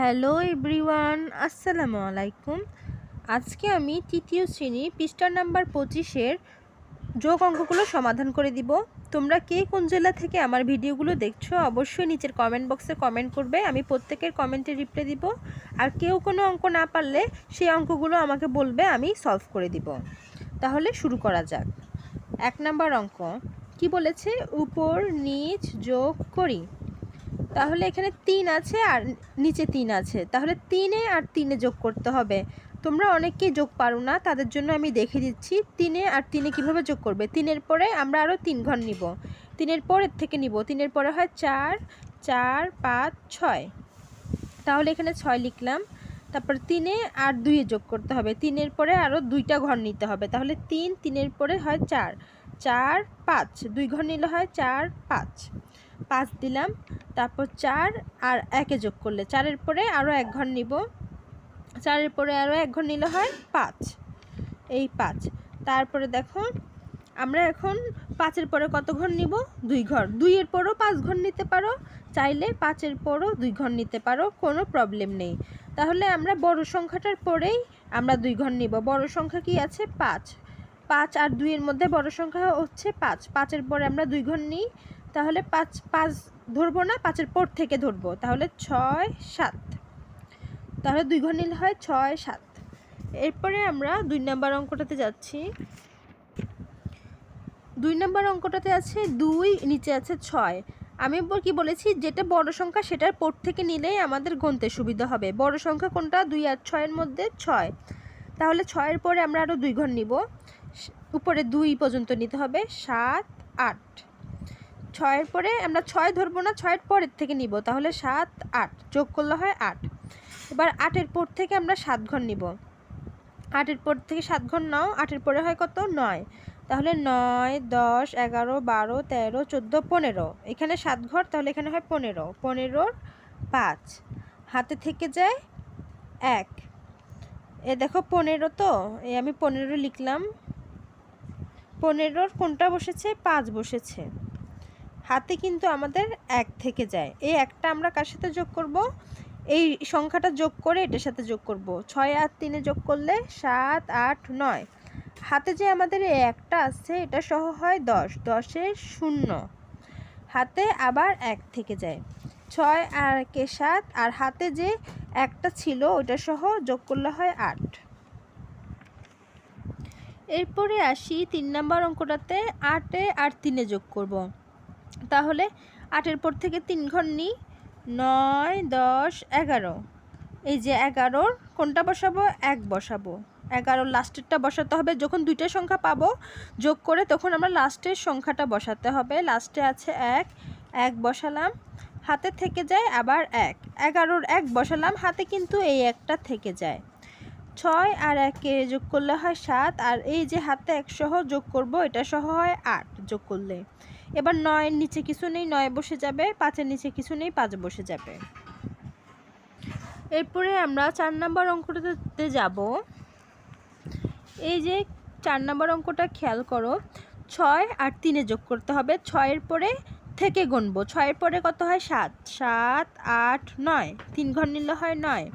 Hello everyone, আসসালামু আলাইকুম। আজকে আমি তৃতীয় শ্রেণি পৃষ্ঠা নাম্বার পঁচিশের যোগ অঙ্কগুলো সমাধান করে দিব। তোমরা কে কোন জেলা থেকে আমার ভিডিওগুলো দেখছ অবশ্যই নিচের কমেন্ট বক্সে কমেন্ট করবে, আমি প্রত্যেকের কমেন্টে রিপ্লাই দিব। আর কেউ কোনো অঙ্ক না পারলে সেই অঙ্কগুলো আমাকে বলবে, আমি সলভ করে দিব। তাহলে শুরু করা যাক। এক নাম্বার অঙ্ক, কি বলেছে? উপর, নিচ, যোগ, করি। তাহলে এখানে তিন আছে আর নিচে তিন আছে। তাহলে তিনে আর তিনে যোগ করতে হবে। তোমরা অনেককেই যোগ পারো না, তাদের জন্য আমি দেখে দিচ্ছি তিনে আর তিনে কীভাবে যোগ করবে। তিনের পরে আমরা আরও তিন ঘর নিব। তিনের পরের থেকে নিব। তিনের পরে হয় চার চার, পাঁচ, ছয়। তাহলে এখানে ছয় লিখলাম। তারপর তিনে আর দুইয়ে যোগ করতে হবে। তিনের পরে আরও দুইটা ঘর নিতে হবে। তাহলে তিন, তিনের পরে হয় চার। চার, পাঁচ। দুই ঘর নিলে হয় চার, পাঁচ। পাঁচ দিলাম, তারপর চার আর একে যোগ করলে। চারের পরে আরও এক ঘর নিব। চারের পরে আরও এক ঘর নিলে হয় পাঁচ। এই পাঁচ। তারপরে দেখো, আমরা এখন পাঁচের পরে কত ঘর নিব? দুই ঘর। দুইয়ের পরও পাঁচ ঘর নিতে পারো। চাইলে পাঁচের পরও দুই ঘর নিতে পারো, কোনো প্রবলেম নেই। তাহলে আমরা বড় সংখ্যাটার পরেই আমরা দুই ঘর নিব। বড় সংখ্যা কি আছে? পাঁচ। পাঁচ আর দুইয়ের মধ্যে বড় সংখ্যা হচ্ছে পাঁচ। পাঁচের পরে আমরা দুই ঘর নিই। তাহলে পাঁচ পাঁচ ধরবো না, পাঁচের পর থেকে ধরবো। তাহলে ছয়, সাত। তাহলে দুই ঘর নিলে হয় ছয়, সাত। এরপরে আমরা দুই নাম্বার অঙ্কটাতে যাচ্ছি। দুই নাম্বার অঙ্কটাতে আছে দুই, নিচে আছে ছয়। আমি কি বলেছি? যেটা বড় সংখ্যা সেটার পর থেকে নিলেই আমাদের গণতে সুবিধা হবে। বড় সংখ্যা কোনটা? দুই আর ছয়ের মধ্যে ছয়। তাহলে ছয়ের পরে আমরা আরও দুই ঘর নিব। উপরে দুই পর্যন্ত নিতে হবে। সাত, আট। ছয়ের পরে আমরা ছয় ধরবো না, ছয়ের পরের থেকে নিব। তাহলে সাত, আট, যোগ করলে হয় আট। এবার আটের পর থেকে আমরা সাত ঘর নিব। আটের পর থেকে সাত ঘর নাও, আটের পরে হয় কত? নয়। তাহলে নয়, দশ, এগারো, বারো, তেরো, চোদ্দ, পনেরো। এখানে সাত ঘর, তাহলে এখানে হয় পনেরো। পনেরোর পাঁচ। হাতে থেকে যায় এক। এ দেখো পনেরো তো এই আমি পনেরো লিখলাম। পনেরোর কোনটা বসেছে? পাঁচ বসেছে। হাতে কিন্তু আমাদের এক থেকে যায়। এই একটা আমরা কার সাথে যোগ করব? এই সংখ্যাটা যোগ করে এটার সাথে যোগ করব। ছয় আর তিনে যোগ করলে সাত, আট, নয়। হাতে যে আমাদের এই একটা আছে, এটা সহ হয় দশ। দশের শূন্য। হাতে আবার এক থেকে যায়। ছয় আর একে সাত? আর হাতে যে একটা ছিল ওটা সহ যোগ করলে হয় আট। এরপরে আসি তিন নাম্বার অঙ্কটাতে আটে আর তিনে যোগ করব। তাহলে আটের পর থেকে তিন ঘর নিই নয়, দশ, এগারো। এই যে এগারোর কোনটা বসাবো? এক বসাবো। এগারোর লাস্টেরটা বসাতে হবে। যখন দুইটা সংখ্যা পাবো যোগ করে তখন আমরা লাস্টের সংখ্যাটা বসাতে হবে। লাস্টে আছে এক এক বসালাম, হাতে থেকে যায় আবার এক। এগারোর এক বসালাম, হাতে কিন্তু এই একটা থেকে যায়। ছয় আর একে যোগ করলে হয় সাত, আর এই যে হাতে এক সহ যোগ করব, এটা সহ হয় আট যোগ করলে। এবার নয়ের নিচে কিছু নেই, নয় বসে যাবে, পাঁচের নিচে কিছু নেই, পাঁচ বসে যাবে। এরপরে আমরা চার নাম্বার অঙ্কটাতে যাব। এই যে চার নাম্বার অঙ্কটা খেয়াল করো, ছয় আর তিনে যোগ করতে হবে, ছয়ের পরে থেকে গুনবো, ছয়ের পরে কত হয়? সাত। সাত, আট, নয়। তিন ঘর নিলে হয় নয়।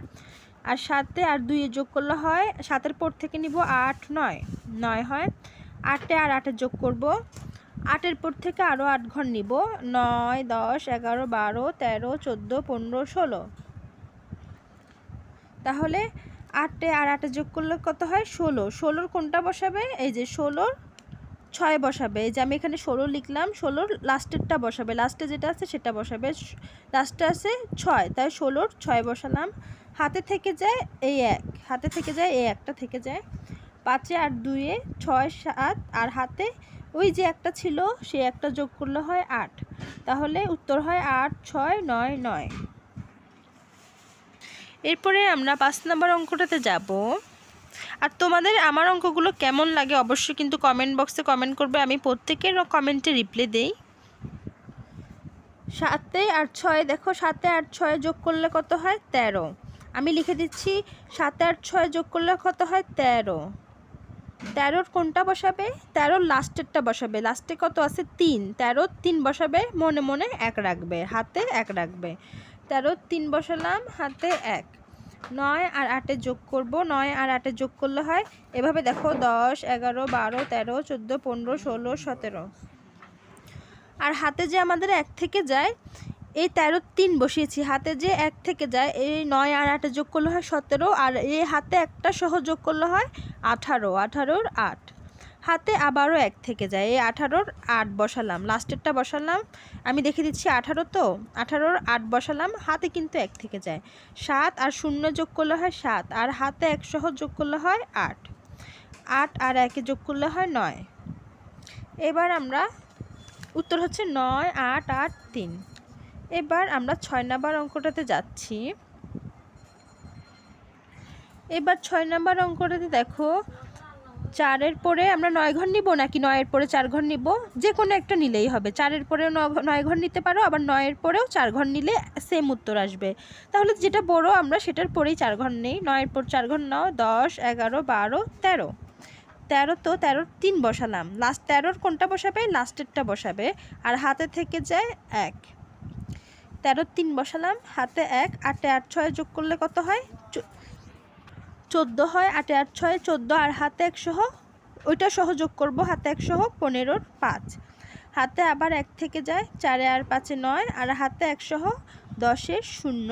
আর সাতে আর দুইয়ে যোগ করলে হয়, সাতের পর থেকে নিব আট, নয়। নয় হয় আটে আর আটে যোগ করব। আটের পর থেকে আরও আট ঘর নিব। নয়, দশ, এগারো, বারো, তেরো, চোদ্দ, পনেরো, ষোলো। তাহলে আটে আর আটে যোগ করলে কত হয়? ষোলো। ষোলোর কোনটা বসাবে? এই যে ষোলোর ছয় বসাবে। এই যে আমি এখানে ষোলো লিখলাম, ষোলোর লাস্টেরটা বসাবে। লাস্টে যেটা আছে সেটা বসাবে। লাস্টে আছে ছয়। তাই ষোলোর ছয় বসালাম। হাতে থেকে যায় এই এক। হাতে থেকে যায় এই একটা থেকে যায়। পাঁচে আর দুইয়ে ছয় সাত। আর হাতে ওই যে একটা ছিল, সে একটা যোগ করলে হয় আট। তাহলে উত্তর হয় আট, ছয়, নয় নয়। এরপরে আমরা পাঁচ নম্বর অঙ্কটাতে যাব। আর তোমাদের আমার অঙ্কগুলো কেমন লাগে অবশ্যই কিন্তু কমেন্ট বক্সে কমেন্ট করবে। আমি প্রত্যেকের কমেন্টে রিপ্লাই দেই। সাতে আর ছয়, দেখো সাতে আর ছয় যোগ করলে কত হয়? তেরো। আমি লিখে দিচ্ছি, সাতে আর ছয় যোগ করলে কত হয়? তেরো। তেরোর কোনটা বসাবে? তেরোর লাস্টেরটা বসাবে। লাস্টে কত আছে? তিন। তেরো তিন বসাবে, মনে মনে এক রাখবে। হাতে এক রাখবে। তেরো তিন বসালাম, হাতে এক। নয় আর আটে যোগ করব। নয় আর আটে যোগ করলে হয়, এভাবে দেখো, দশ, এগারো, বারো, তেরো, চোদ্দ, পনেরো, ষোলো, সতেরো। আর হাতে যে আমাদের এক থেকে যায় এই তেরো তিন বসিয়েছি। হাতে যে এক থেকে যায়, এই নয় আর আটে যোগ করলে হয় সতেরো, আর এই হাতে একটা সহ যোগ করলে হয় আঠারো, আঠারোর আট। হাতে আবারও এক থেকে যায়, এই আঠারোর আট বসালাম। লাস্টেরটা বসালাম। আমি দেখে দিচ্ছি আঠারো তো, আঠারোর আট বসালাম, হাতে কিন্তু এক থেকে যায়। সাত আর শূন্য যোগ করলে হয় সাত, আর হাতে এক সহ যোগ করলে হয় আট। আট আর একে যোগ করলে হয় নয়। এবার আমরা, উত্তর হচ্ছে নয়, আট আট, তিন। এবার আমরা ছয় নাম্বার অঙ্কটাতে যাচ্ছি। এবার ছয় নাম্বার অঙ্কটাতে দেখো, চারের পরে আমরা নয় ঘর নিব নাকি নয়ের পরে চার ঘর নিব? যে কোনো একটা নিলেই হবে। চারের পরেও ন- নয় ঘর নিতে পারো, আবার নয়ের পরেও চার ঘর নিলে সেম উত্তর আসবে। তাহলে যেটা বড়, আমরা সেটার পরেই চার ঘর নেই। নয়ের পর চার ঘর নাও, দশ, এগারো, বারো, তেরো। তেরো তো তেরোর তিন বসালাম। লাস্ট তেরোর কোনটা বসাবে? লাস্টেরটা বসাবে। আর হাতে থেকে যায় এক। তেরোর তিন বসালাম, হাতে এক, আটে আট ছয় যোগ করলে কত হয়? চোদ্দ হয়, আটে আট ছয়, চোদ্দ, আর হাতে একশো ওইটা সহ যোগ করব, হাতে একশো পনেরোর পাঁচ। হাতে আবার এক থেকে যায়, চারে আর পাঁচে নয়, আর হাতে একশো দশের শূন্য।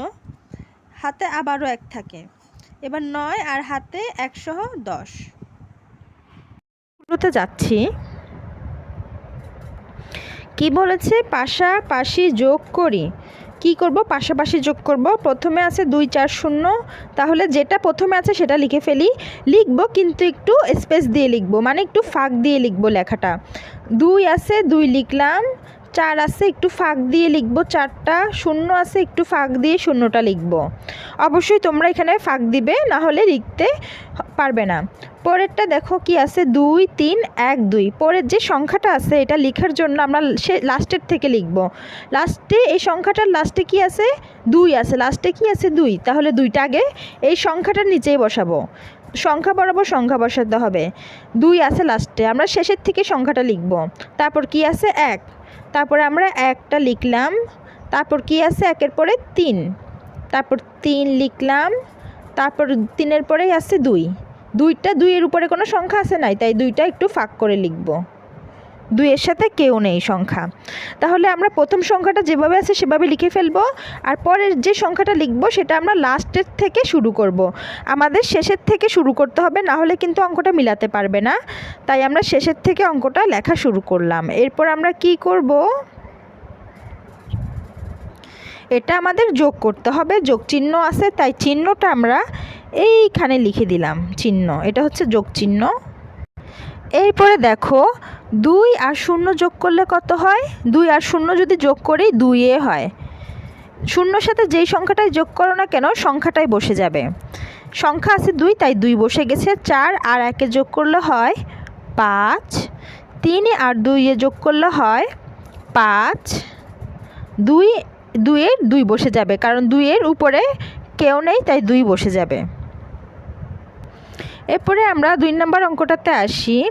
হাতে আবারও এক থাকে। এবার নয় আর হাতে একশো দশ। যাচ্ছি। কি বলেছে? পাশাপাশি যোগ করি। কি করব? পাশাপাশি যোগ করব। প্রথমে আছে দুই, চার, শূন্য। তাহলে যেটা প্রথমে আছে সেটা লিখে ফেলি। লিখব কিন্তু একটু স্পেস দিয়ে লিখব। মানে একটু ফাঁক দিয়ে লিখব লেখাটা। দুই আছে, দুই লিখলাম। চার আছে, একটু ফাঁক দিয়ে লিখব, চারটা শূন্য আছে, একটু ফাঁক দিয়ে শূন্যটা লিখব। অবশ্যই তোমরা এখানে ফাঁক দিবে, না হলে লিখতে পারবে না। পরেরটা দেখো কি আছে, দুই, তিন, এক, দুই। পরের যে সংখ্যাটা আছে, এটা লেখার জন্য আমরা সে লাস্টের থেকে লিখব। লাস্টে এই সংখ্যাটার লাস্টে কি আছে? দুই আছে। লাস্টে কি আছে? দুই। তাহলে দুইটা আগে এই সংখ্যাটার নিচেই বসাবো। সংখ্যা বরাবর সংখ্যা বসাতে হবে। দুই আছে লাস্টে। আমরা শেষের থেকে সংখ্যাটা লিখব। তারপর কি আছে? এক। তারপরে আমরা একটা লিখলাম, তারপর কি আছে? একের পরে তিন। তারপর তিন লিখলাম, তারপর তিনের পরেই আছে দুই। দুইটা দুইয়ের উপরে কোনো সংখ্যা আছে নাই, তাই দুইটা একটু ফাঁক করে লিখব। দুইয়ের সাথে কেউ নেই সংখ্যা। তাহলে আমরা প্রথম সংখ্যাটা যেভাবে আছে সেভাবে লিখে ফেলব, আর পরের যে সংখ্যাটা লিখব সেটা আমরা লাস্টের থেকে শুরু করব। আমাদের শেষের থেকে শুরু করতে হবে, না হলে কিন্তু অঙ্কটা মিলাতে পারবে না। তাই আমরা শেষের থেকে অঙ্কটা লেখা শুরু করলাম। এরপর আমরা কি করব? এটা আমাদের যোগ করতে হবে, যোগ চিহ্ন আছে, তাই চিহ্নটা আমরা এইখানে লিখে দিলাম, চিহ্ন। এটা হচ্ছে যোগ চিহ্ন। এরপরে দেখো দুই আর শূন্য যোগ করলে কত হয়? দুই আর শূন্য যদি যোগ করি দুইয়ে হয়। শূন্যর সাথে যেই সংখ্যাটাই যোগ করো না কেন, সংখ্যাটাই বসে যাবে। সংখ্যা আছে দুই, তাই দুই বসে গেছে। চার আর একে যোগ করলে হয় পাঁচ। তিনে আর দুইয়ে যোগ করলে হয় পাঁচ। দুই দুইয়ের দুই বসে যাবে, কারণ দুইয়ের উপরে কেউ নেই, তাই দুই বসে যাবে। এরপরে আমরা দুই নম্বর অঙ্কটাতে আসি।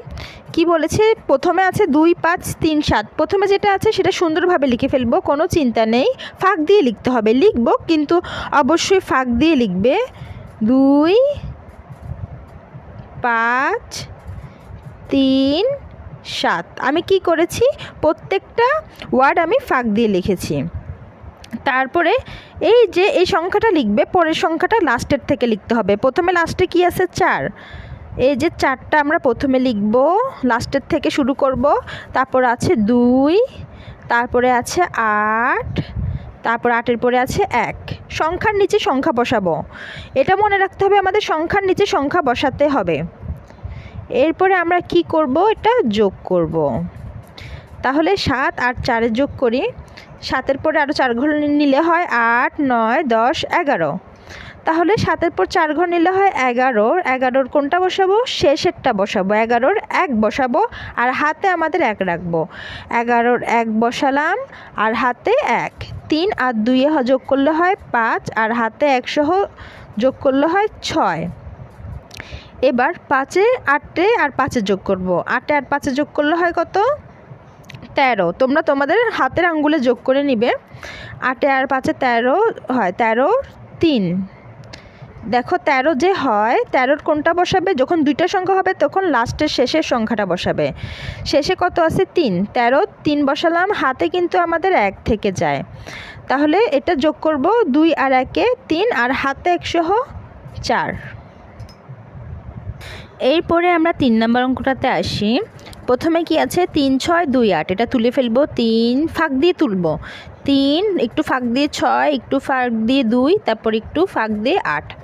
কি বলেছে? প্রথমে আছে দুই পাঁচ তিন সাত। প্রথমে যেটা আছে সেটা সুন্দরভাবে লিখে ফেলব, কোনো চিন্তা নেই। ফাঁক দিয়ে লিখতে হবে। লিখব, কিন্তু অবশ্যই ফাঁক দিয়ে লিখবে। দুই, পাঁচ, তিন, সাত। আমি কি করেছি? প্রত্যেকটা ওয়ার্ড আমি ফাঁক দিয়ে লিখেছি। তারপরে এই যে এই সংখ্যাটা লিখবে, পরের সংখ্যাটা লাস্টের থেকে লিখতে হবে। প্রথমে লাস্টে কি আছে? চার। এই যে চারটা আমরা প্রথমে লিখব, লাস্টের থেকে শুরু করব, তারপর আছে দুই, তারপরে আছে আট, তারপর আটের পরে আছে এক। সংখ্যার নিচে সংখ্যা বসাবো। এটা মনে রাখতে হবে, আমাদের সংখ্যার নিচে সংখ্যা বসাতে হবে। এরপরে আমরা কি করব? এটা যোগ করব। তাহলে সাত আর চারে যোগ করি। সাতের পরে আরও চার ঘর নিলে হয় আট, নয়, দশ, এগারো। তাহলে সাতের পর চার ঘর নিলে হয় এগারোর। এগারোর কোনটা বসাবো? শেষেরটা বসাবো। এগারোর এক বসাবো আর হাতে আমাদের এক রাখব। এগারোর এক বসালাম আর হাতে এক। তিন আর দুইয়ে যোগ করলে হয় পাঁচ আর হাতে একসহ যোগ করলে হয় ছয়। এবার পাঁচে আটে আর পাঁচে যোগ করব। আটে আর পাঁচে যোগ করলে হয় কত? তেরো। তোমরা তোমাদের হাতের আঙ্গুলে যোগ করে নিবে। আটে আর পাঁচে তেরো হয় তেরো তিন। দেখো, তেরো যে হয়, তেরোর কোনটা বসাবে? যখন দুইটা সংখ্যা হবে, তখন লাস্টের শেষের সংখ্যাটা বসাবে। শেষে কত আছে? তিন। তেরো, তিন বসালাম, হাতে কিন্তু আমাদের এক থেকে যায়। তাহলে এটা যোগ করব দুই আর একে তিন, আর হাতে একসহ চার। এরপরে আমরা তিন নম্বর অঙ্কটাতে আসি। প্রথমে কি আছে? তিন, ছয়, দুই, আট। এটা তুলে ফেলব। তিন, ফাঁক দিয়ে তুলবো। তিন, একটু ফাঁক দিয়ে ছয়, একটু ফাঁক দিয়ে দুই, তারপর একটু ফাঁক দিয়ে আট।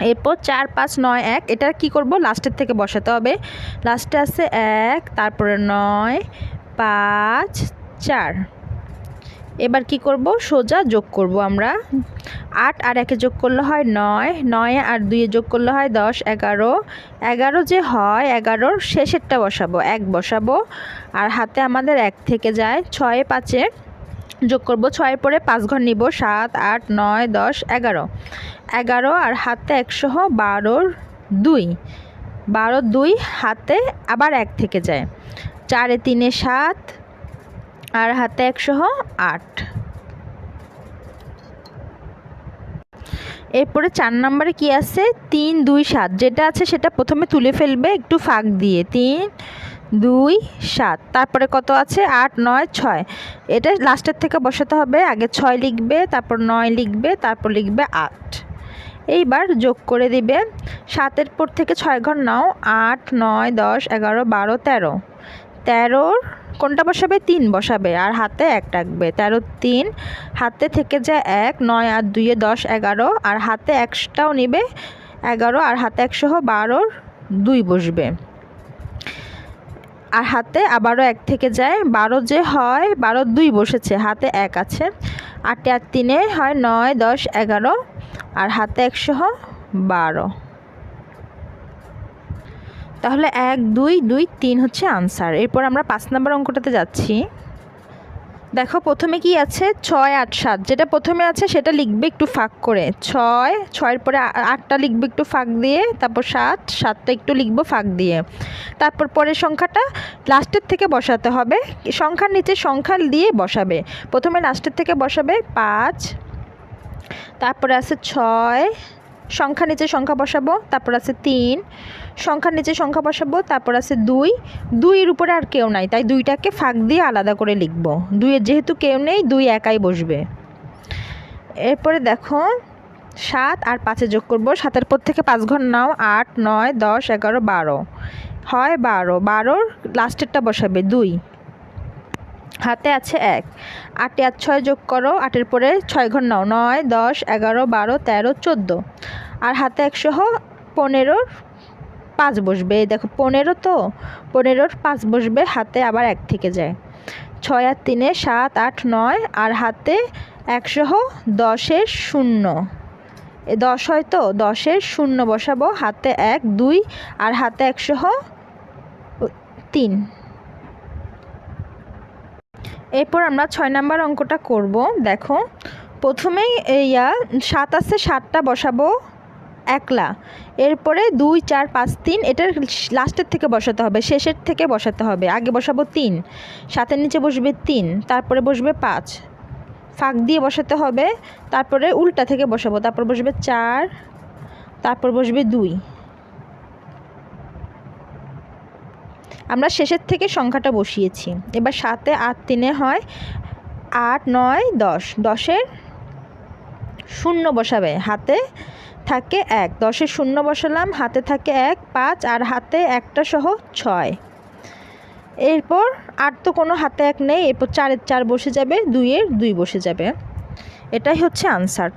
এরপর চার, পাঁচ, নয়, এক, এটা কি করব? লাস্টের থেকে বসাতে হবে। লাস্টে আছে এক, তারপরে নয়, পাঁচ, চার। এবার কি করব? সোজা যোগ করব আমরা। আট আর একে যোগ করলে হয় নয় নয় আর দুইয়ে যোগ করলে হয় দশ, এগারো। এগারো যে হয়, এগারোর শেষেরটা বসাবো, এক বসাবো। আর হাতে আমাদের এক থেকে যায়, ছয়ে পাঁচে যোগ করব ছয়ের পরে পাঁচ ঘর নিব, সাত, আট, নয়, দশ, এগারো। এগারো আর হাতে একশো বারোর দুই। বারো, দুই, হাতে আবার এক থেকে যায়। চারে তিনে সাত আর হাতে একশো আট। এরপরে চার নম্বরে কি আছে? তিন, দুই, সাত। যেটা আছে সেটা প্রথমে তুলে ফেলবে, একটু ফাঁক দিয়ে। তিন, দুই, সাত। তারপরে কত আছে? আট, নয়, ছয়। এটা লাস্টের থেকে বসাতে হবে। আগে ছয় লিখবে, তারপর নয় লিখবে, তারপর লিখবে আট। এইবার যোগ করে দিবে। সাতের পর থেকে ছয় ঘর নাও। আট, নয়, দশ, এগারো, বারো, তেরো। তেরোর কোনটা বসাবে? তিন বসাবে। আর হাতে এক রাখবে। তেরো, তিন। হাতে থেকে যায় এক, নয় আর দুইয়ে দশ, এগারো। আর হাতে একটাও নিবে। এগারো আর হাতে একশো বারোর দুই বসবে। আর হাতে আবারও এক থেকে যায়। বারো যে হয়, বারো দুই বসেছে, হাতে এক আছে। আটে আর তিনে হয়, নয়, দশ, এগারো। আর হাতে একশো বারো। তাহলে এক, দুই দুই, তিন হচ্ছে আনসার। এরপর আমরা পাঁচ নম্বর অঙ্কটাতে যাচ্ছি। দেখো, প্রথমে কি আছে? ছয়, আট, সাত। যেটা প্রথমে আছে, সেটা লিখবে একটু ফাঁক করে। ছয়, ছয়ের পরে আটটা লিখবে একটু ফাঁক দিয়ে, তারপর সাত, সাতটা একটু লিখব ফাঁক দিয়ে। তারপর পরের সংখ্যাটা লাস্টের থেকে বসাতে হবে। সংখ্যার নিচে সংখ্যা দিয়ে বসাবে। প্রথমে লাস্টের থেকে বসাবে পাঁচ, তারপরে আছে ছয় সংখ্যা নিচে সংখ্যা বসাবো, তারপর আছে তিন, সংখ্যার নিচে সংখ্যা বসাবো, তারপর আছে দুই। দুইয়ের উপরে আর কেউ নাই, তাই দুইটাকে ফাঁক দিয়ে আলাদা করে লিখব। দুইয়ের যেহেতু কেউ নেই, দুই একাই বসবে। এরপরে দেখো, সাত আর পাঁচে যোগ করব। সাতের পর থেকে পাঁচ ঘর নাও, আট, নয়, দশ, এগারো, বারো। হয় বারো। বারোর লাস্টেরটা বসাবে, দুই। হাতে আছে এক। আটে আর ছয় যোগ করো, আটের পরে ছয় ঘর নাও। নয়, দশ, এগারো, বারো, তেরো, চোদ্দ। আর হাতে একশো পনেরোর পাঁচ বসবে। দেখো, পনেরো তো? পনেরোর পাঁচ বসবে, হাতে আবার এক থেকে যায়। ছয় আর তিনে সাত, আট, নয়, আর হাতে একশো দশের শূন্য। দশ হয় তো? দশের শূন্য বসাবো, হাতে এক, দুই, আর হাতে একশো তিন। এরপর আমরা ছয় নাম্বার অঙ্কটা করব, দেখো। প্রথমেই ইয়া সাত আছে, সাতটা বসাবো, একলা। এরপরে দুই, চার, পাঁচ, তিন এটার লাস্টের থেকে বসাতে হবে, শেষের থেকে বসাতে হবে। আগে বসাবো তিন, সাতের নিচে বসবে তিন, তারপরে বসবে পাঁচ। ফাঁক দিয়ে বসাতে হবে, তারপরে উল্টা থেকে বসাবো, তারপর বসবে চার, তারপর বসবে দুই। আমরা শেষের থেকে সংখ্যাটা বসিয়েছি। এবার সাতে আট তিনে হয় আট, নয়, দশ। দশের শূন্য বসাবে। হাতে থাকে এক। দশের শূন্য বসালাম। হাতে থাকে এক, পাঁচ, আর হাতে একটা সহ ছয়। এরপর আট তো কোনো হাতে এক নেই। এরপর চারের চার বসে যাবে। দুইয়ের দুই বসে যাবে। এটাই হচ্ছে আনসার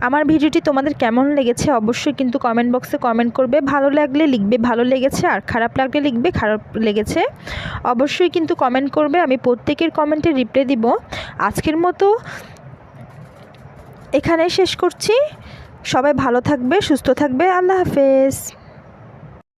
আমার ভিডিওটি তোমাদের কেমন লেগেছে অবশ্যই কিন্তু কমেন্ট বক্সে কমেন্ট করবে। ভালো লাগলে লিখবে, ভালো লেগেছে, আর খারাপ লাগলে লিখবে, খারাপ লেগেছে, অবশ্যই কিন্তু কমেন্ট করবে। আমি প্রত্যেকের কমেন্টে রিপ্লাই দিব। আজকের মতো এখানে শেষ করছি। সবাই ভালো থাকবে, সুস্থ থাকবে। আল্লাহ হাফেজ।